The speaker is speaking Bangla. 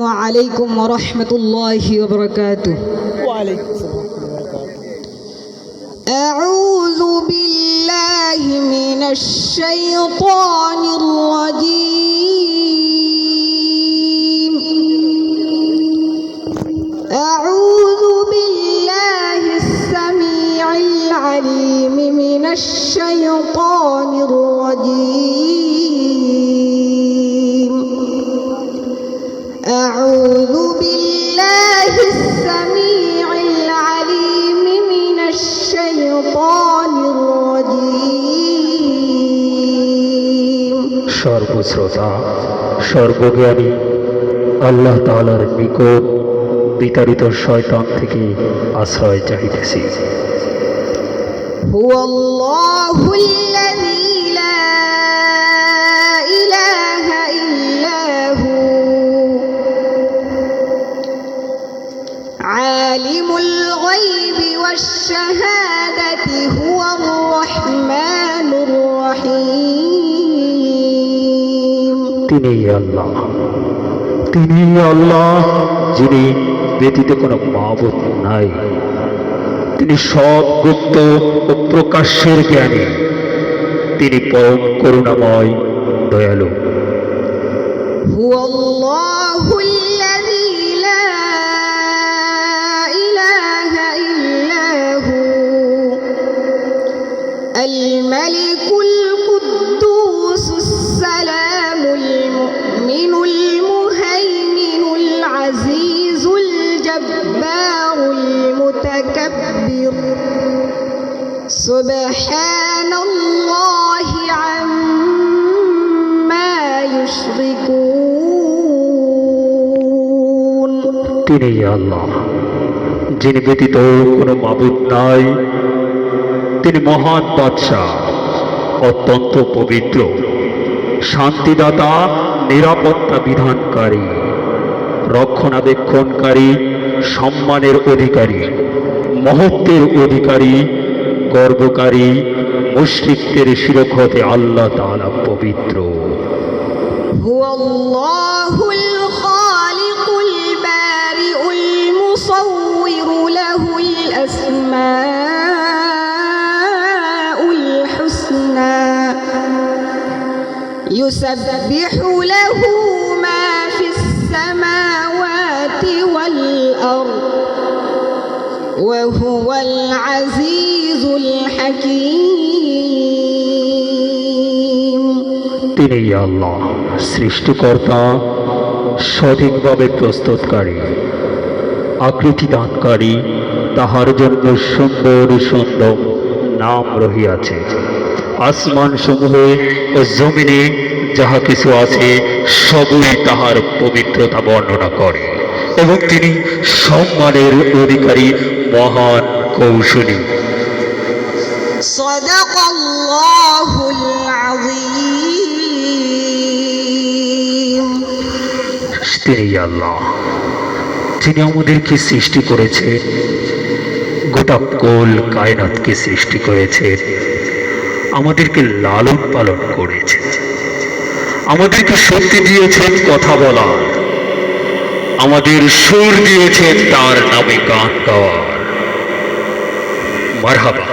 عليكم ورحمة الله وبركاته. وعليكم السلام أعوذ بالله من الشيطان الرجيم. أعوذ بالله السميع العليم من الشيطان الرجيم. أعوذ بالله السميع العليم من الشيطان الرجيم সর্বশ্রোতা সর্বজ্ঞানী আল্লাহ তাআলার নিকট বিতাড়িত শয়তান থেকে আশ্রয় চাইতেছি هو الله والشهادة هو الرحمن الرحيم তিনি আল্লাহ তিনি আল্লাহ যিনি ব্যতীত কোনো মাবুদ নাই তিনি সব গুপ্ত ও প্রকাশ্যের জ্ঞানী তিনি পরম করুণাময় দয়ালু هو الله الذي الملك القدوس السلام المؤمن المهيمن العزيز الجبار المتكبر سبحان الله عما يشركون তিনি আল্লাহ যিনি ব্যতীত কোনো মাবুদ নাই তিনি মহান বাদশাহ, অত্যন্ত পবিত্র, শান্তিদাতা, নিরাপত্তা বিধানকারী, রক্ষণাবেক্ষণকারী, সম্মানের অধিকারী, মহত্বের অধিকারী, গর্বকারী, মুশ্রিকদের শিরক্ষতে আল্লাহ তাআলা পবিত্র। يسبح له ما في السماوات والأرض وهو العزيز الحكيم তিনি আল্লাহ সৃষ্টিকর্তা সঠিকভাবে প্রস্তুতকারী আকৃতি দানকারী তাহার জন্য সুন্দর সুন্দর নাম রহিয়াছে আসমান সমূহে ও জমিনে যাহা কিছু আছে সবই তাহার পবিত্রতা বর্ণনা করে এবং তিনি সম্মানের অধিকারী মহান কৌশলী صدق الله العظيم তিনি আল্লাহ যিনি আমাদেরকে সৃষ্টি করেছে গোটা কোল কায়নাতকে সৃষ্টি করেছে আমাদেরকে লালন পালন করেছে। আমাদেরকে শক্তি দিয়েছেন কথা বলার। আমাদের সুর দিয়েছেন তার নামে গান গাওয়ার। মারহাবা